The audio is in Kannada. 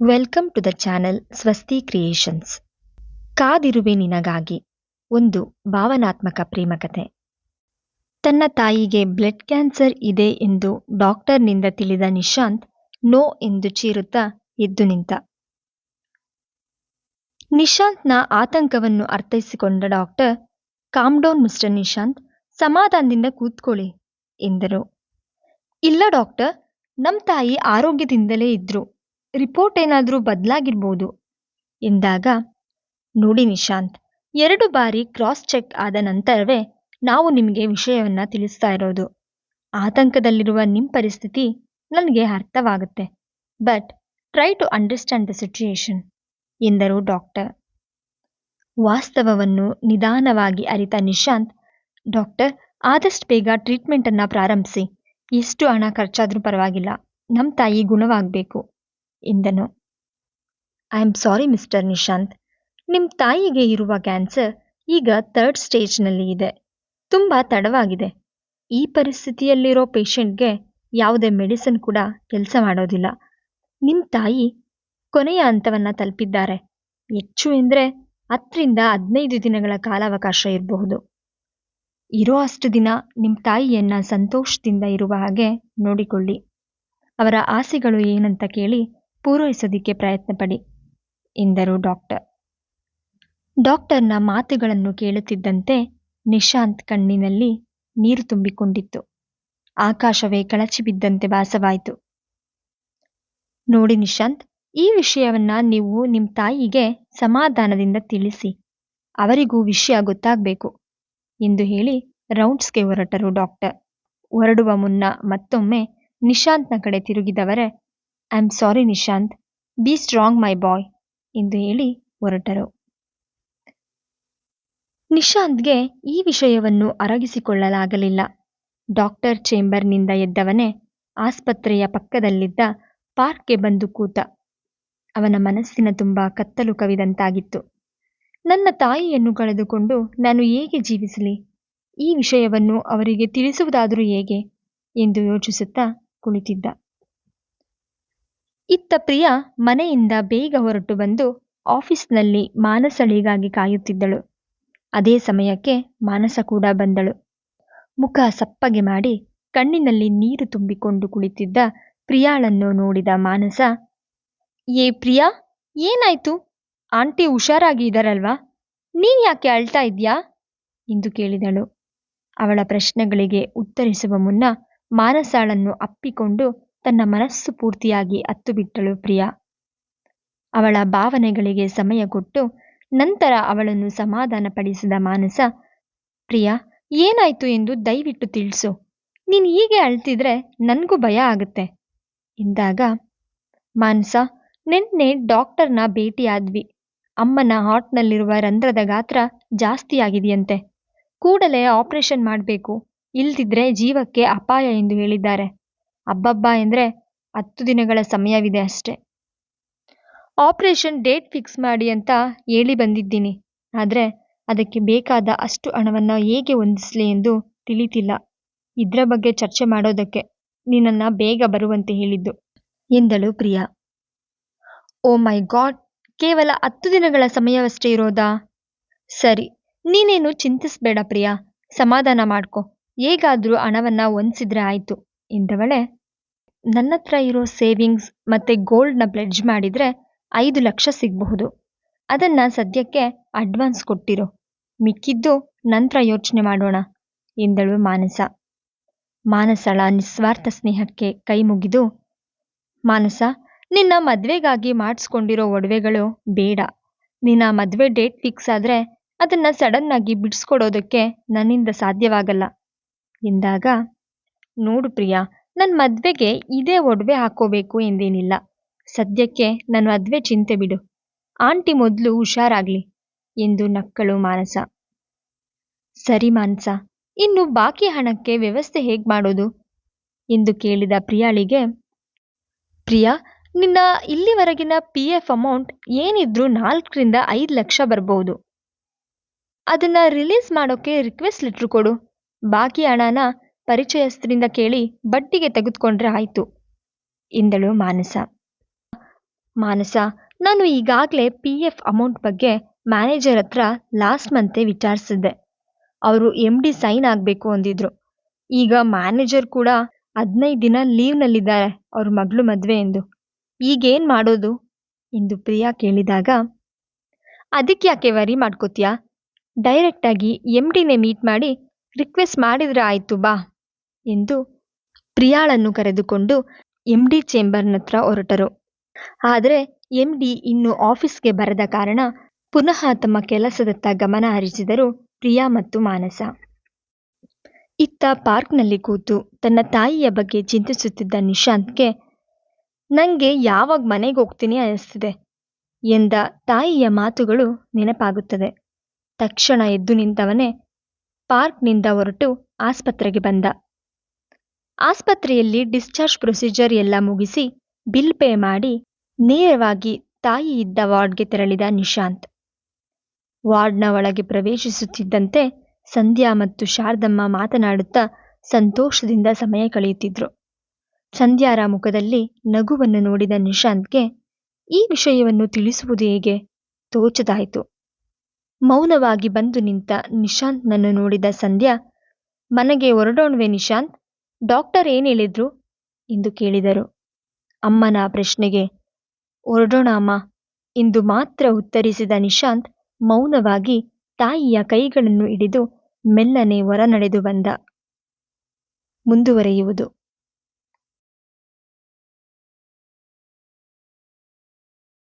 Welcome to the channel Swasti creations ಕಾದಿರುವೆ ನಿನಗಾಗಿ ಒಂದು ಭಾವನಾತ್ಮಕ ಪ್ರೇಮಕತೆ ತನ್ನ ತಾಯಿಗೆ ಬ್ಲಡ್ ಕ್ಯಾನ್ಸರ್ ಇದೆ ಎಂದು ಡಾಕ್ಟರ್ನಿಂದ ತಿಳಿದ ನಿಶಾಂತ್ ನೋ ಎಂದು ಚೀರುತ್ತಾ ಎದ್ದು ನಿಂತ. ನಿಶಾಂತ್ನ ಆತಂಕವನ್ನು ಅರ್ಥೈಸಿಕೊಂಡ doctor calm down mister Nishant. ಸಮಾಧಾನದಿಂದ ಕೂತ್ಕೊಳ್ಳಿ, ಎಂದರು. ಇಲ್ಲ ಡಾಕ್ಟರ್. ನಮ್ಮ ತಾಯಿ ಆರೋಗ್ಯದಿಂದಲೇ ಇದ್ರು. ರಿಪೋರ್ಟ್ ಏನಾದರೂ ಬದಲಾಗಿರ್ಬೋದು. ಎಂದಾಗ, ನೋಡಿ ನಿಶಾಂತ್, ಎರಡು ಬಾರಿ ಕ್ರಾಸ್ ಚೆಕ್ ಆದ ನಂತರವೇ ನಾವು ನಿಮಗೆ ವಿಷಯವನ್ನ ತಿಳಿಸ್ತಾ ಇರೋದು. ಆತಂಕದಲ್ಲಿರುವ ನಿಮ್ಮ ಪರಿಸ್ಥಿತಿ ನನಗೆ ಅರ್ಥವಾಗುತ್ತೆ. But try to understand the situation, ಎಂದರು ಡಾಕ್ಟರ್. ವಾಸ್ತವವನ್ನು ನಿಧಾನವಾಗಿ ಅರಿತ ನಿಶಾಂತ್, ಡಾಕ್ಟರ್, ಆದಷ್ಟು ಬೇಗ ಟ್ರೀಟ್ಮೆಂಟನ್ನು ಪ್ರಾರಂಭಿಸಿ. ಎಷ್ಟು ಹಣ ಖರ್ಚಾದರೂ ಪರವಾಗಿಲ್ಲ. ನಮ್ಮ ತಾಯಿ ಗುಣವಾಗಬೇಕು. ಎಂದನು. I am sorry mister Nishant ನಿಮ್ಮ ತಾಯಿಗೆ ಇರುವ ಕ್ಯಾನ್ಸರ್ ಈಗ ಥರ್ಡ್ ಸ್ಟೇಜ್ನಲ್ಲಿ ಇದೆ. ತುಂಬ ತಡವಾಗಿದೆ. ಈ ಪರಿಸ್ಥಿತಿಯಲ್ಲಿರೋ ಪೇಷಂಟ್ಗೆ ಯಾವುದೇ ಮೆಡಿಸಿನ್ ಕೂಡ ಕೆಲಸ ಮಾಡೋದಿಲ್ಲ. ನಿಮ್ಮ ತಾಯಿ ಕೊನೆಯ ಹಂತವನ್ನು ತಲುಪಿದ್ದಾರೆ. ಹೆಚ್ಚು ಎಂದರೆ ಹತ್ತರಿಂದ ಹದಿನೈದು ದಿನಗಳ ಕಾಲಾವಕಾಶ ಇರಬಹುದು. ಇರೋ ಅಷ್ಟು ದಿನ ನಿಮ್ಮ ತಾಯಿಯನ್ನ ಸಂತೋಷದಿಂದ ಇರುವ ಹಾಗೆ ನೋಡಿಕೊಳ್ಳಿ. ಅವರ ಆಸೆಗಳು ಏನಂತ ಕೇಳಿ ಪೂರೈಸೋದಿಕ್ಕೆ ಪ್ರಯತ್ನಪಡಿ, ಎಂದರು ಡಾಕ್ಟರ್. ಡಾಕ್ಟರ್ನ ಮಾತುಗಳನ್ನು ಕೇಳುತ್ತಿದ್ದಂತೆ ನಿಶಾಂತ್ ಕಣ್ಣಿನಲ್ಲಿ ನೀರು ತುಂಬಿಕೊಂಡಿತ್ತು. ಆಕಾಶವೇ ಕಳಚಿ ಬಿದ್ದಂತೆ ಭಾಸವಾಯಿತು. ನೋಡಿ ನಿಶಾಂತ್, ಈ ವಿಷಯವನ್ನ ನೀವು ನಿಮ್ಮ ತಾಯಿಗೆ ಸಮಾಧಾನದಿಂದ ತಿಳಿಸಿ, ಅವರಿಗೂ ವಿಷಯ ಗೊತ್ತಾಗಬೇಕು, ಎಂದು ಹೇಳಿ ರೌಂಡ್ಸ್ಗೆ ಹೊರಟರು ಡಾಕ್ಟರ್. ಹೊರಡುವ ಮುನ್ನ ಮತ್ತೊಮ್ಮೆ ನಿಶಾಂತ್ನ ಕಡೆ ತಿರುಗಿದವರೇ I am sorry Nishant be strong my boy ಎಂದು ಹೇಳಿ ಹೊರಟರು. ನಿಶಾಂತ್ಗೆ ಈ ವಿಷಯವನ್ನು ಅರಗಿಸಿಕೊಳ್ಳಲಾಗಲಿಲ್ಲ. ಡಾಕ್ಟರ್ ಚೇಂಬರ್ನಿಂದ ಎದ್ದವನೇ ಆಸ್ಪತ್ರೆಯ ಪಕ್ಕದಲ್ಲಿದ್ದ ಪಾರ್ಕ್ಗೆ ಬಂದು ಕೂತ. ಅವನ ಮನಸ್ಸಿನ ತುಂಬ ಕತ್ತಲು ಕವಿದಂತಾಗಿತ್ತು. ನನ್ನ ತಾಯಿಯನ್ನು ಕಳೆದುಕೊಂಡು ನಾನು ಹೇಗೆ ಜೀವಿಸಲಿ? ಈ ವಿಷಯವನ್ನು ಅವರಿಗೆ ತಿಳಿಸುವುದಾದರೂ ಹೇಗೆ? ಎಂದು ಯೋಚಿಸುತ್ತಾ ಕುಳಿತಿದ್ದ. ಇತ್ತ ಪ್ರಿಯಾ ಮನೆಯಿಂದ ಬೇಗ ಹೊರಟು ಬಂದು ಆಫೀಸ್ನಲ್ಲಿ ಮಾನಸಳಿಗಾಗಿ ಕಾಯುತ್ತಿದ್ದಳು. ಅದೇ ಸಮಯಕ್ಕೆ ಮಾನಸ ಕೂಡ ಬಂದಳು. ಮುಖ ಸಪ್ಪಗೆ ಮಾಡಿ ಕಣ್ಣಿನಲ್ಲಿ ನೀರು ತುಂಬಿಕೊಂಡು ಕುಳಿತಿದ್ದ ಪ್ರಿಯಾಳನ್ನು ನೋಡಿದ ಮಾನಸ, ಏ ಪ್ರಿಯಾ, ಏನಾಯ್ತು? ಆಂಟಿ ಹುಷಾರಾಗಿ ಇದ್ದಾರಲ್ವಾ ನೀ ಯಾಕೆ ಅಳ್ತಾ ಇದ್ಯಾ? ಎಂದು ಕೇಳಿದಳು. ಅವಳ ಪ್ರಶ್ನೆಗಳಿಗೆ ಉತ್ತರಿಸುವ ಮುನ್ನ ಮಾನಸಾಳನ್ನು ಅಪ್ಪಿಕೊಂಡು ತನ್ನ ಮನಸ್ಸು ಪೂರ್ತಿಯಾಗಿ ಅತ್ತುಬಿಟ್ಟಳು ಪ್ರಿಯಾ. ಅವಳ ಭಾವನೆಗಳಿಗೆ ಸಮಯ ಕೊಟ್ಟು ನಂತರ ಅವಳನ್ನು ಸಮಾಧಾನಪಡಿಸಿದ ಮಾನಸ, ಪ್ರಿಯಾ, ಏನಾಯ್ತು ಎಂದು ದಯವಿಟ್ಟು ತಿಳಿಸು. ನೀನು ಹೀಗೆ ಅಳ್ತಿದ್ರೆ ನನಗೂ ಭಯ ಆಗುತ್ತೆ ಎಂದಾಗ, ಮಾನಸ, ನಿನ್ನೆ ಡಾಕ್ಟರ್ನ ಭೇಟಿಯಾದ್ವಿ. ಅಮ್ಮನ ಹಾರ್ಟ್ನಲ್ಲಿರುವ ರಂಧ್ರದ ಗಾತ್ರ ಜಾಸ್ತಿ ಆಗಿದೆಯಂತೆ. ಕೂಡಲೇ ಆಪರೇಷನ್ ಮಾಡಬೇಕು. ಇಲ್ದಿದ್ರೆ ಜೀವಕ್ಕೆ ಅಪಾಯ ಎಂದು ಹೇಳಿದ್ದಾರೆ. ಅಬ್ಬಬ್ಬ ಎಂದರೆ ಹತ್ತು ದಿನಗಳ ಸಮಯವಿದೆ ಅಷ್ಟೆ. ಆಪರೇಷನ್ ಡೇಟ್ ಫಿಕ್ಸ್ ಮಾಡಿ ಅಂತ ಹೇಳಿ ಬಂದಿದ್ದೀನಿ. ಆದರೆ ಅದಕ್ಕೆ ಬೇಕಾದ ಅಷ್ಟು ಹಣವನ್ನು ಹೇಗೆ ಹೊಂದಿಸಲಿ ಎಂದು ತಿಳಿತಿಲ್ಲ. ಇದರ ಬಗ್ಗೆ ಚರ್ಚೆ ಮಾಡೋದಕ್ಕೆ ನಿನ್ನನ್ನು ಬೇಗ ಬರುವಂತೆ ಹೇಳಿದ್ದು ಎಂದಳು ಪ್ರಿಯಾ. ಓ ಮೈ ಗಾಡ್, ಕೇವಲ ಹತ್ತು ದಿನಗಳ ಸಮಯವಷ್ಟೇ ಇರೋದಾ? ಸರಿ, ನೀನೇನು ಚಿಂತಿಸಬೇಡ ಪ್ರಿಯಾ. ಸಮಾಧಾನ ಮಾಡ್ಕೊ. ಹೇಗಾದರೂ ಹಣವನ್ನು ಹೊಂದಿಸಿದ್ರೆ ಆಯಿತು ಎಂದವಳೆ ನನ್ನ ಹತ್ರ ಇರೋ ಸೇವಿಂಗ್ಸ್ ಮತ್ತು ಗೋಲ್ಡ್ನ ಪ್ಲೆಡ್ಜ್ ಮಾಡಿದರೆ ಐದು ಲಕ್ಷ ಸಿಗಬಹುದು. ಅದನ್ನು ಸದ್ಯಕ್ಕೆ ಅಡ್ವಾನ್ಸ್ ಕೊಟ್ಟಿರು. ಮಿಕ್ಕಿದ್ದು ನಂತರ ಯೋಚನೆ ಮಾಡೋಣ, ಎಂದಳು ಮಾನಸ. ಮಾನಸಳ ನಿಸ್ವಾರ್ಥ ಸ್ನೇಹಕ್ಕೆ ಕೈ ಮುಗಿದು, ಮಾನಸ, ನಿನ್ನ ಮದುವೆಗಾಗಿ ಮಾಡಿಸ್ಕೊಂಡಿರೋ ಒಡವೆಗಳು ಬೇಡ. ನಿನ್ನ ಮದುವೆ ಡೇಟ್ ಫಿಕ್ಸ್ ಆದರೆ ಅದನ್ನು ಸಡನ್ನಾಗಿ ಬಿಡಿಸ್ಕೊಡೋದಕ್ಕೆ ನನ್ನಿಂದ ಸಾಧ್ಯವಾಗಲ್ಲ, ಎಂದಾಗ, ನೋಡು ಪ್ರಿಯಾ ನನ್ನ ಮದುವೆಗೆ ಇದೇ ಒಡವೆ ಹಾಕೋಬೇಕು ಎಂದೇನಿಲ್ಲ. ಸದ್ಯಕ್ಕೆ ನನ್ನ ಮದುವೆ ಚಿಂತೆ ಬಿಡು. ಆಂಟಿ ಮೊದಲು ಹುಷಾರಾಗ್ಲಿ ಎಂದು ನಕ್ಕಳು ಮಾನಸ. ಸರಿ ಮಾನಸ, ಇನ್ನು ಬಾಕಿ ಹಣಕ್ಕೆ ವ್ಯವಸ್ಥೆ ಹೇಗೆ ಮಾಡೋದು? ಎಂದು ಕೇಳಿದ ಪ್ರಿಯಾಳಿಗೆ, ಪ್ರಿಯಾ, ನಿನ್ನ ಇಲ್ಲಿವರೆಗಿನ ಪಿ ಎಫ್ ಅಮೌಂಟ್ ಏನಿದ್ರೂ ನಾಲ್ಕರಿಂದ ಐದು ಲಕ್ಷ ಬರ್ಬೋದು. ಅದನ್ನ ರಿಲೀಸ್ ಮಾಡೋಕೆ ರಿಕ್ವೆಸ್ಟ್ ಲೆಟ್ರ್ ಕೊಡು. ಬಾಕಿ ಹಣನ ಪರಿಚಯಸ್ಥರಿಂದ ಕೇಳಿ ಬಟ್ಟಿಗೆ ತೆಗೆದುಕೊಂಡ್ರೆ ಆಯಿತು. ಎಂದಳು ಮಾನಸ. ಮಾನಸ, ನಾನು ಈಗಾಗಲೇ ಪಿ ಎಫ್ ಅಮೌಂಟ್ ಬಗ್ಗೆ ಮ್ಯಾನೇಜರ್ ಹತ್ರ ಲಾಸ್ಟ್ ಮಂತೆ ವಿಚಾರಿಸಿದ್ದೆ. ಅವರು ಎಂ ಡಿ ಸೈನ್ ಆಗಬೇಕು ಅಂದಿದ್ರು. ಈಗ ಮ್ಯಾನೇಜರ್ ಕೂಡ ಹದಿನೈದು ದಿನ ಲೀವ್ನಲ್ಲಿದ್ದಾರೆ ಅವ್ರ ಮಗಳು ಮದುವೆ ಎಂದು. ಈಗೇನು ಮಾಡೋದು? ಎಂದು ಪ್ರಿಯಾ ಕೇಳಿದಾಗ, ಅದಕ್ಕೆ ಯಾಕೆ ವರಿ ಮಾಡ್ಕೋತೀಯಾ? ಡೈರೆಕ್ಟಾಗಿ ಎಂ ಡಿನೇ ಮೀಟ್ ಮಾಡಿ ರಿಕ್ವೆಸ್ಟ್ ಮಾಡಿದರೆ ಆಯಿತು ಬಾ. ಎಂದು ಪ್ರಿಯಾಳನ್ನು ಕರೆದುಕೊಂಡು ಎಂಡಿ ಡಿ ಚೇಂಬರ್ನ ಹತ್ರ ಹೊರಟರು. ಆದರೆ ಎಂ ಡಿ ಇನ್ನು ಆಫೀಸ್ಗೆ ಬರದ ಕಾರಣ ಪುನಃ ತಮ್ಮ ಕೆಲಸದತ್ತ ಗಮನ ಹರಿಸಿದರು ಪ್ರಿಯಾ ಮತ್ತು ಮಾನಸ. ಇತ್ತ ಪಾರ್ಕ್ನಲ್ಲಿ ಕೂತು ತನ್ನ ತಾಯಿಯ ಬಗ್ಗೆ ಚಿಂತಿಸುತ್ತಿದ್ದ ನಿಶಾಂತ್ಗೆ ನನಗೆ ಯಾವಾಗ ಮನೆಗೆ ಹೋಗ್ತೀನಿ ಅನಿಸ್ತಿದೆ ಎಂದ ತಾಯಿಯ ಮಾತುಗಳು ನೆನಪಾಗುತ್ತದೆ. ತಕ್ಷಣ ಎದ್ದು ನಿಂತವನೇ ಪಾರ್ಕ್ನಿಂದ ಹೊರಟು ಆಸ್ಪತ್ರೆಗೆ ಬಂದ. ಆಸ್ಪತ್ರೆಯಲ್ಲಿ ಡಿಸ್ಚಾರ್ಜ್ ಪ್ರೊಸೀಜರ್ ಎಲ್ಲ ಮುಗಿಸಿ ಬಿಲ್ ಪೇ ಮಾಡಿ ನೇರವಾಗಿ ತಾಯಿ ಇದ್ದ ವಾರ್ಡ್ಗೆ ತೆರಳಿದ ನಿಶಾಂತ್. ವಾರ್ಡ್ನ ಒಳಗೆ ಪ್ರವೇಶಿಸುತ್ತಿದ್ದಂತೆ ಸಂಧ್ಯಾ ಮತ್ತು ಶಾರದಮ್ಮ ಮಾತನಾಡುತ್ತಾ ಸಂತೋಷದಿಂದ ಸಮಯ ಕಳೆಯುತ್ತಿದ್ರು. ಸಂಧ್ಯಾರ ಮುಖದಲ್ಲಿ ನಗುವನ್ನು ನೋಡಿದ ನಿಶಾಂತ್ಗೆ ಈ ವಿಷಯವನ್ನು ತಿಳಿಸುವುದು ಹೇಗೆ? ತೋಚದಾಯಿತು. ಮೌನವಾಗಿ ಬಂದು ನಿಂತ ನಿಶಾಂತ್ನನ್ನು ನೋಡಿದ ಸಂಧ್ಯಾ, ಮನೆಗೆ ಹೊರಡೋಣವೆ ನಿಶಾಂತ್? ಡಾಕ್ಟರ್ ಏನು ಹೇಳಿದ್ರು? ಎಂದು ಕೇಳಿದರು. ಅಮ್ಮನ ಪ್ರಶ್ನೆಗೆ ಹೊರಡೋಣ ಅಮ್ಮ. ಎಂದು ಮಾತ್ರ ಉತ್ತರಿಸಿದ ನಿಶಾಂತ್ ಮೌನವಾಗಿ ತಾಯಿಯ ಕೈಗಳನ್ನು ಹಿಡಿದು ಮೆಲ್ಲನೆ ಹೊರ ನಡೆದು ಬಂದ. ಮುಂದುವರೆಯುವುದು.